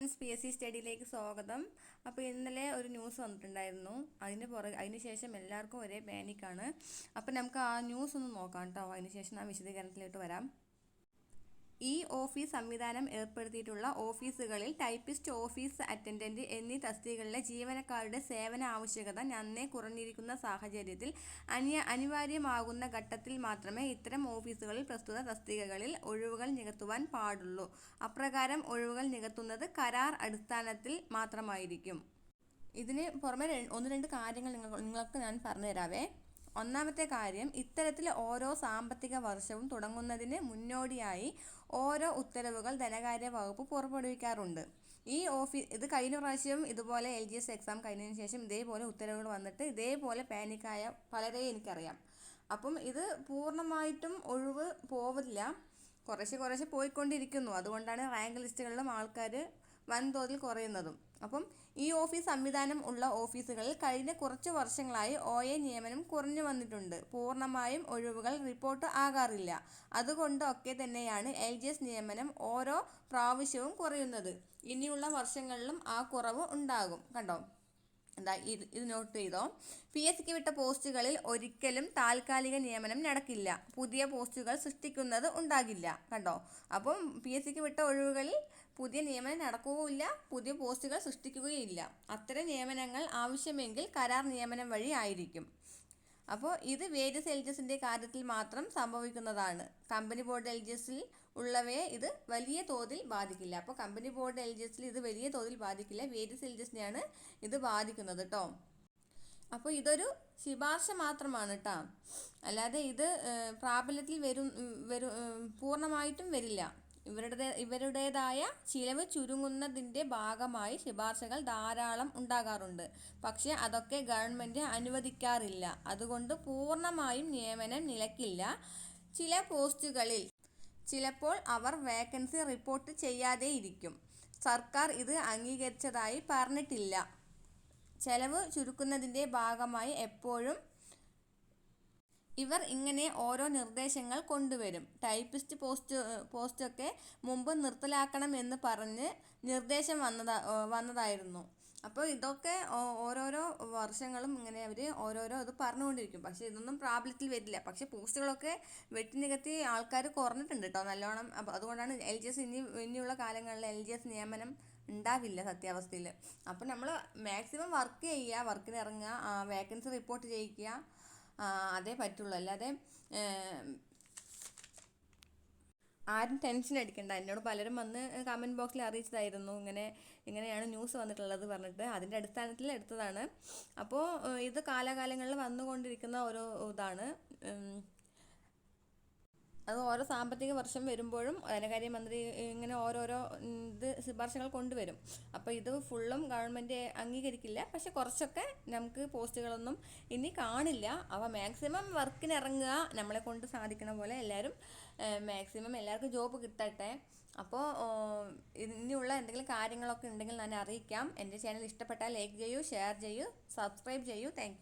P S C സ്റ്റഡിയിലേക്ക് സ്വാഗതം. അപ്പോൾ ഇന്നലെ ഒരു ന്യൂസ് വന്നിട്ടുണ്ടായിരുന്നു. അതിന് പുറ അതിനുശേഷം എല്ലാവർക്കും ഒരേ പാനിക്കാണ് അപ്പോൾ നമുക്ക് ആ ന്യൂസ് ഒന്ന് നോക്കാം കേട്ടോ അതിനുശേഷം ഞാൻ വിശദീകരണത്തിലോട്ട് വരാം. ഈ ഓഫീസ് സംവിധാനം ഏർപ്പെടുത്തിയിട്ടുള്ള ഓഫീസുകളിൽ ടൈപ്പിസ്റ്റ് ഓഫീസ് അറ്റൻഡന്റ് എന്നീ തസ്തികകളിലെ ജീവനക്കാരുടെ സേവന ആവശ്യകത നന്നേ കുറഞ്ഞിരിക്കുന്ന സാഹചര്യത്തിൽ അനിയ അനിവാര്യമാകുന്ന ഘട്ടത്തിൽ മാത്രമേ ഇത്തരം ഓഫീസുകളിൽ പ്രസ്തുത തസ്തികകളിൽ ഒഴിവുകൾ നികത്തുവാൻ പാടുള്ളൂ. അപ്രകാരം ഒഴിവുകൾ നികത്തുന്നത് കരാർ അടിസ്ഥാനത്തിൽ മാത്രമായിരിക്കും. ഇതിന് പുറമെ ഒന്ന് രണ്ട് കാര്യങ്ങൾ നിങ്ങൾക്ക് ഞാൻ പറഞ്ഞു തരാവേ ഒന്നാമത്തെ കാര്യം ഇത്തരത്തിൽ ഓരോ സാമ്പത്തിക വർഷവും തുടങ്ങുന്നതിന് മുന്നോടിയായി ഓരോ ഉത്തരവുകൾ ധനകാര്യ വകുപ്പ് പുറപ്പെടുവിക്കാറുണ്ട്. ഈ ഓഫീസ് ഇത് കഴിഞ്ഞ പ്രാവശ്യം ഇതുപോലെ എൽ ജി എസ് എക്സാം കഴിഞ്ഞതിന് ശേഷം ഇതേപോലെ ഉത്തരവുകൾ വന്നിട്ട് ഇതേപോലെ പാനിക്കായ പലരെയും എനിക്കറിയാം. അപ്പം ഇത് പൂർണമായിട്ടും ഒഴിവ് പോവില്ല. കുറേശ്ശെ കുറേശ്ശെ പോയിക്കൊണ്ടിരിക്കുന്നു. അതുകൊണ്ടാണ് റാങ്ക് ലിസ്റ്റുകളിലും ആൾക്കാർ വൻതോതിൽ കുറയുന്നതും. അപ്പം ഈ ഓഫീസ് സംവിധാനം ഉള്ള ഓഫീസുകളിൽ കഴിഞ്ഞ കുറച്ച് വർഷങ്ങളായി ഒ എ നിയമനം കുറഞ്ഞു വന്നിട്ടുണ്ട്. പൂർണമായും ഒഴിവുകൾ റിപ്പോർട്ട് ആകാറില്ല. അതുകൊണ്ടൊക്കെ തന്നെയാണ് എൽ ജി എസ് നിയമനം ഓരോ പ്രാവശ്യവും കുറയുന്നത്. ഇനിയുള്ള വർഷങ്ങളിലും ആ കുറവ് ഉണ്ടാകും. കണ്ടോ? എന്താ ഇത് ഇത് നോട്ട് ചെയ്തോ? പി എസ് സിക്ക് വിട്ട പോസ്റ്റുകളിൽ ഒരിക്കലും താൽക്കാലിക നിയമനം നടക്കില്ല. പുതിയ പോസ്റ്റുകൾ സൃഷ്ടിക്കുന്നത് ഉണ്ടാകില്ല. കണ്ടോ? അപ്പം പി എസ് സിക്ക് വിട്ട ഒഴിവുകളിൽ പുതിയ നിയമനം നടക്കുകയില്ല പുതിയ പോസ്റ്റുകൾ സൃഷ്ടിക്കുകയില്ല അത്തരം നിയമനങ്ങൾ ആവശ്യമെങ്കിൽ കരാർ നിയമനം വഴി ആയിരിക്കും. അപ്പോൾ ഇത് വേരിയസ് എൽജസിന്റെ കാര്യത്തിൽ മാത്രം സംഭവിക്കുന്നതാണ്. കമ്പനി ബോർഡ് എൽജസിൽ ഉള്ളവയെ ഇത് വലിയ തോതിൽ ബാധിക്കില്ല. അപ്പോൾ കമ്പനി ബോർഡ് എൽജസിൽ ഇത് വലിയ തോതിൽ ബാധിക്കില്ല. വേരിയസ് എൽജസിനെയാണ് ഇത് ബാധിക്കുന്നത് കേട്ടോ അപ്പോൾ ഇതൊരു ശുപാർശ മാത്രമാണ് കേട്ടോ അല്ലാതെ ഇത് പ്രാബല്യത്തിൽ വരും വരും പൂർണമായിട്ടും വരില്ല. ഇവരുടെ ഇവരുടേതായ ചിലവ് ചുരുങ്ങുന്നതിന്റെ ഭാഗമായി ശുപാർശകൾ ധാരാളം ഉണ്ടാകാറുണ്ട്. പക്ഷേ അതൊക്കെ ഗവൺമെന്റ് അനുവദിക്കാറില്ല. അതുകൊണ്ട് പൂർണമായും നിയമനം നിലക്കില്ല. ചില പോസ്റ്റുകളിൽ ചിലപ്പോൾ അവർ വേക്കൻസി റിപ്പോർട്ട് ചെയ്യാതെ ഇരിക്കും. സർക്കാർ ഇത് അംഗീകരിച്ചതായി പറഞ്ഞിട്ടില്ല. ചെലവ് ചുരുക്കുന്നതിന്റെ ഭാഗമായി എപ്പോഴും ഇവർ ഇങ്ങനെ ഓരോ നിർദ്ദേശങ്ങൾ കൊണ്ടുവരും. ടൈപ്പിസ്റ്റ് പോസ്റ്റ് പോസ്റ്റൊക്കെ മുമ്പ് നിർത്തലാക്കണം എന്ന് പറഞ്ഞ് നിർദ്ദേശം വന്നതാ വന്നതായിരുന്നു. അപ്പോൾ ഇതൊക്കെ ഓരോരോ വർഷങ്ങളും ഇങ്ങനെ അവർ ഓരോരോ ഇത് പറഞ്ഞുകൊണ്ടിരിക്കും. പക്ഷേ ഇതൊന്നും പ്രാബല്യത്തിൽ വരില്ല. പക്ഷേ പോസ്റ്റുകളൊക്കെ വെട്ടി നികത്തി ആൾക്കാർ കുറഞ്ഞിട്ടുണ്ട് കേട്ടോ നല്ലോണം. അപ്പോൾ അതുകൊണ്ടാണ് എൽ ജി എസ് ഇനി ഇനിയുള്ള കാലങ്ങളിൽ എൽ ജി എസ് നിയമനം ഉണ്ടാവില്ല സത്യാവസ്ഥയിൽ അപ്പോൾ നമ്മൾ മാക്സിമം വർക്ക് ചെയ്യുക വർക്കിന് ഇറങ്ങുക വേക്കൻസി റിപ്പോർട്ട് ചെയ്യിക്കുക അതേ പറ്റുള്ളൂ. അല്ലാതെ ആരും ടെൻഷൻ അടിക്കണ്ട. എന്നോട് പലരും വന്ന് കമന്റ് ബോക്സിൽ അറിയിച്ചതായിരുന്നു. ഇങ്ങനെ ഇങ്ങനെയാണ് ന്യൂസ് വന്നിട്ടുള്ളത് പറഞ്ഞിട്ട്. അതിന്റെ അടിസ്ഥാനത്തിൽ എടുത്തതാണ്. അപ്പോൾ ഇത് കാലാകാലങ്ങളിൽ വന്നുകൊണ്ടിരിക്കുന്ന ഓരോ ഇതാണ്. അത് ഓരോ സാമ്പത്തിക വർഷം വരുമ്പോഴും ധനകാര്യമന്ത്രി ഇങ്ങനെ ഓരോരോ ഇത് ശുപാർശകൾ കൊണ്ടുവരും. അപ്പോൾ ഇത് ഫുള്ളും ഗവൺമെന്റ് അംഗീകരിക്കില്ല. പക്ഷെ കുറച്ചൊക്കെ നമുക്ക് പോസ്റ്റുകളൊന്നും ഇനി കാണില്ല. അപ്പോൾ മാക്സിമം വർക്കിന് ഇറങ്ങുക നമ്മളെ കൊണ്ട് സാധിക്കണ പോലെ എല്ലാവരും മാക്സിമം എല്ലാവർക്കും ജോബ് കിട്ടട്ടെ. അപ്പോൾ ഇനിയുള്ള എന്തെങ്കിലും കാര്യങ്ങളൊക്കെ ഉണ്ടെങ്കിൽ ഞാൻ അറിയിക്കാം. എന്റെ ചാനൽ ഇഷ്ടപ്പെട്ടാൽ ലൈക്ക് ചെയ്യൂ ഷെയർ ചെയ്യൂ സബ്സ്ക്രൈബ് ചെയ്യൂ. താങ്ക്